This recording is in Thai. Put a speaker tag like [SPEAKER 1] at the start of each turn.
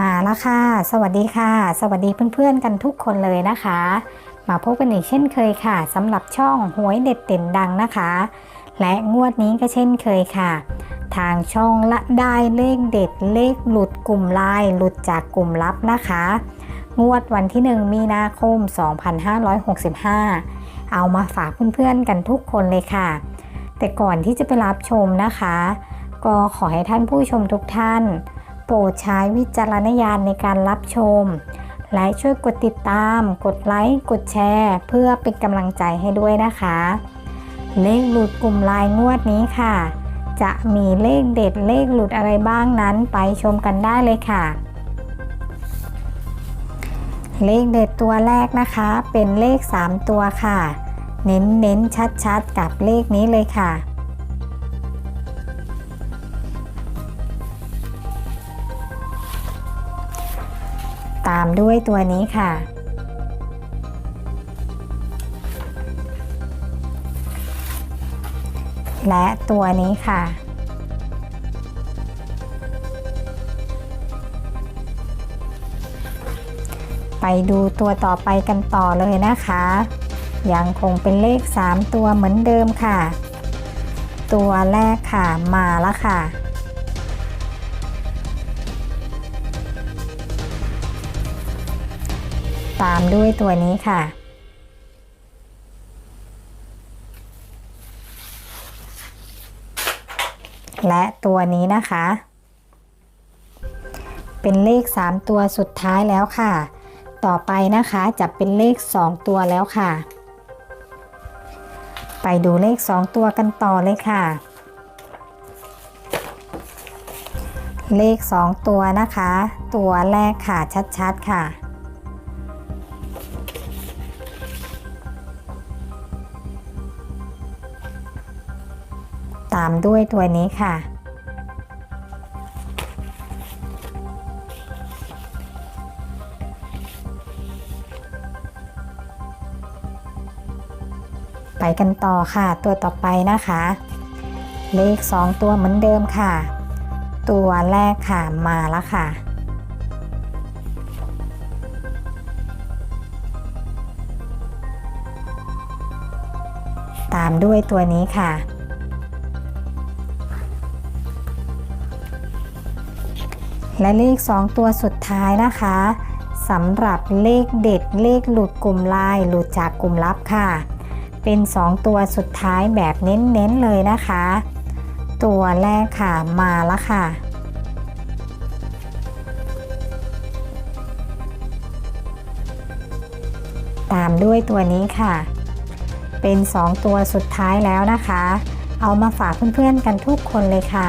[SPEAKER 1] มาแล้วค่ะ สวัสดีค่ะ สวัสดีเพื่อนๆกันทุกคนเลยนะคะ มาพบกันอีกเช่นเคยค่ะสำหรับช่องหวยเด็ดเด่นดังนะคะ และงวดนี้ก็เช่นเคยค่ะ ทางช่องละได้เลขเด็ดเลขหลุดกลุ่มไลน์หลุดจากกลุ่มลับนะคะ งวดวันที่ 1 มีนาคม 2565 เอามาฝากเพื่อนๆกันทุกคนเลยค่ะ แต่ก่อนที่จะไปรับชมนะคะ ก็ขอให้ท่านผู้ชมทุกท่าน โปรดใช้วิจารณญาณในการรับชม และช่วยกดติดตาม กดไลค์ กดแชร์ เพื่อเป็นกำลังใจให้ด้วยนะคะ เลขหลุดกลุ่มลายงวดนี้ค่ะ จะมีเลขเด็ดเลขหลุดอะไรบ้างนั้นไปชมกันได้เลยค่ะ เลขเด็ดตัวแรกนะคะ เป็นเลข 3 ตัวค่ะ เน้นเน้นชัดชัดๆ กับเลขนี้เลยค่ะ ตามด้วยตัวนี้ค่ะ และตัวนี้ค่ะ ไปดูตัวต่อไปกันต่อเลยนะคะ ยังคงเป็นเลข 3 ตัวเหมือนเดิมค่ะ ตัวแรกค่ะมาแล้วค่ะ ตามด้วยตัวนี้ค่ะ และตัวนี้นะคะ เป็นเลข 3 ตัวสุดท้ายแล้วค่ะ ต่อไปนะคะจะเป็นเลข 2 ตัวแล้วค่ะ ไปดูเลข 2 ตัวกันต่อเลยค่ะ เลข 2 ตัวนะคะ ตัวแรกค่ะชัดๆค่ะ ตามด้วยตัวนี้ค่ะ ไปกันต่อค่ะ ตัวต่อไปนะคะ เลข 2 ตัวเหมือนเดิมค่ะ ตัวแรกค่ะมาแล้วค่ะตามด้วยตัวนี้ค่ะ และเลข 2 ตัวสุดท้ายนะคะสำหรับเลขเด็ดเลขหลุดกลุ่มลายหลุดจากกลุ่มลับค่ะ เป็น 2 ตัวสุดท้ายแบบเน้นๆเลยนะคะ ตัวแรกค่ะมาแล้วค่ะ ตามด้วยตัวนี้ค่ะ เป็น 2 ตัวสุดท้ายแล้วนะคะ เอามาฝากเพื่อนๆกันทุกคนเลยค่ะ